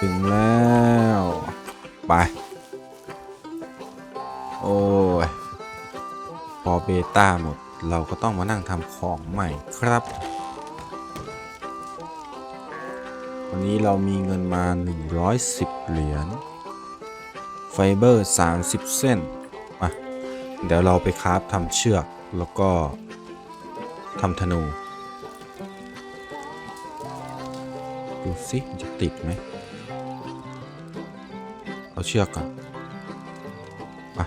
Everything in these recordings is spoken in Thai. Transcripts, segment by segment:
ถึงแล้วไปโอ้ยพอเบต้าหมดเราก็ต้องมานั่งทำของใหม่ครับ วันนี้เรามีเงินมา 110 เหรียญไฟเบอร์ 30 เส้นมาเดี๋ยวเราไปคราฟทำเชือกแล้วก็ทำธนู ดูสิจะติดไหม เอาเชือกก่อนไป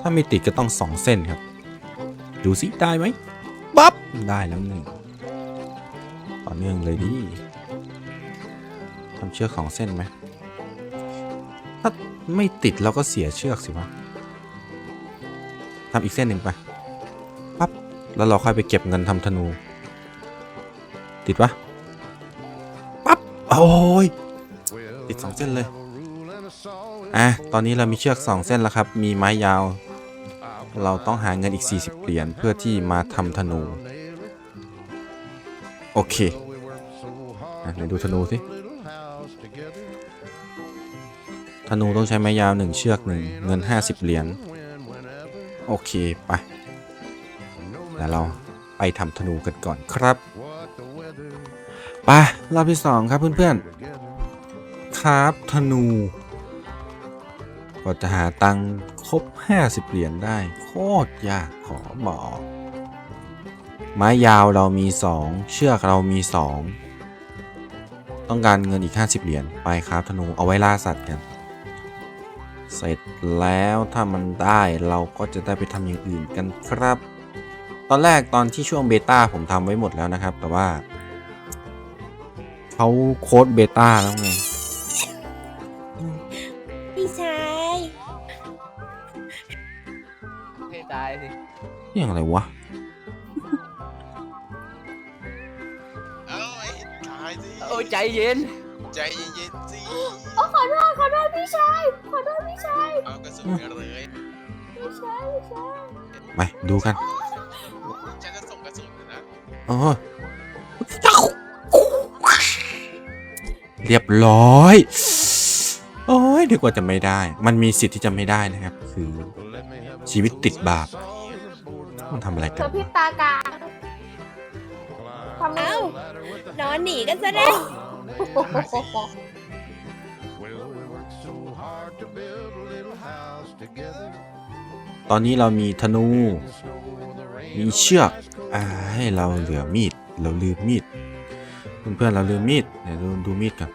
ถ้าไม่ติดก็ต้องสองเส้นครับ ดูสิได้ไหมปั๊บได้แล้วหนึ่งต่อเนื่องเลยดิทำเชือกสองเส้นไหมถ้าไม่ติดเราก็เสียเชือกสิวะทำอีกเส้นหนึ่งไปปั๊บแล้วเราค่อยไปเก็บเงินทำธนู ติดปะ โอ้ยติดสองเส้นเลย อะ ตอนนี้เรามีเชือกสองเส้นแล้วครับ มีไม้ยาว เราต้องหาเงินอีก 40 เหรียญเพื่อที่มาทำธนู โอเคอะไหนดูธนูสิธนูต้องใช้ไม้ยาวหนึ่งเชือกหนึ่งเงิน 50 เหรียญ โอเค ไป แล้วเราไปทำธนูกันก่อนครับ ไปรอบที่สองครับเพื่อนๆ ครับธนู ก็จะหาตังครบ 50 เหรียญได้ โคตรยากขอบอก ไม้ยาวเรามี 2 เชือกเรามี 2 ต้องการเงินอีก 50 เหรียญไปครับธนูเอาไว้ล่าสัตว์กัน เสร็จแล้วถ้ามันได้เราก็จะได้ไปทำอย่างอื่นกันครับ ตอนแรกตอนที่ช่วงเบต้าผมทำไว้หมดแล้วนะครับ แต่ว่า เขาโค้ดเบต้าแล้วไง พี่ชายให้ตายสินี่อะไรวะ เอาไอ้ตายสิโอ้ยใจเย็น ใจเย็นๆสิโอ้ขอโทษขอโทษพี่ชายขอโทษพี่ชายเอากระสุนกันเลยพี่ชายพี่ชายไปดูกัน ฉันจะส่งกระสุนนะ โอ้ย เรียบร้อย โอ้ยดีกว่าจะไม่ได้ มันมีสิทธิ์ที่จะไม่ได้นะครับ คือชีวิตติดบาปมันทำอะไรกัเธนอพี่วะตากาทำไมเอ้านอนหนีกันซะได้ตอนนี้เรามีธนู มีเชือกอ่าให้เราเหลือมีด เราลืมมีด เพื่อนๆเราลืมมีดเดี๋ยวดูดูมีดกัน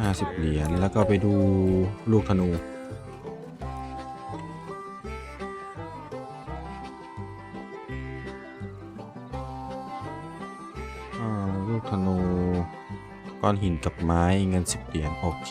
ห้าสิบเหรียญแล้วก็ไปดูลูกธนูอ่าลูกธนูก้อนหินกับไม้เงินสิบเหรียญโอเค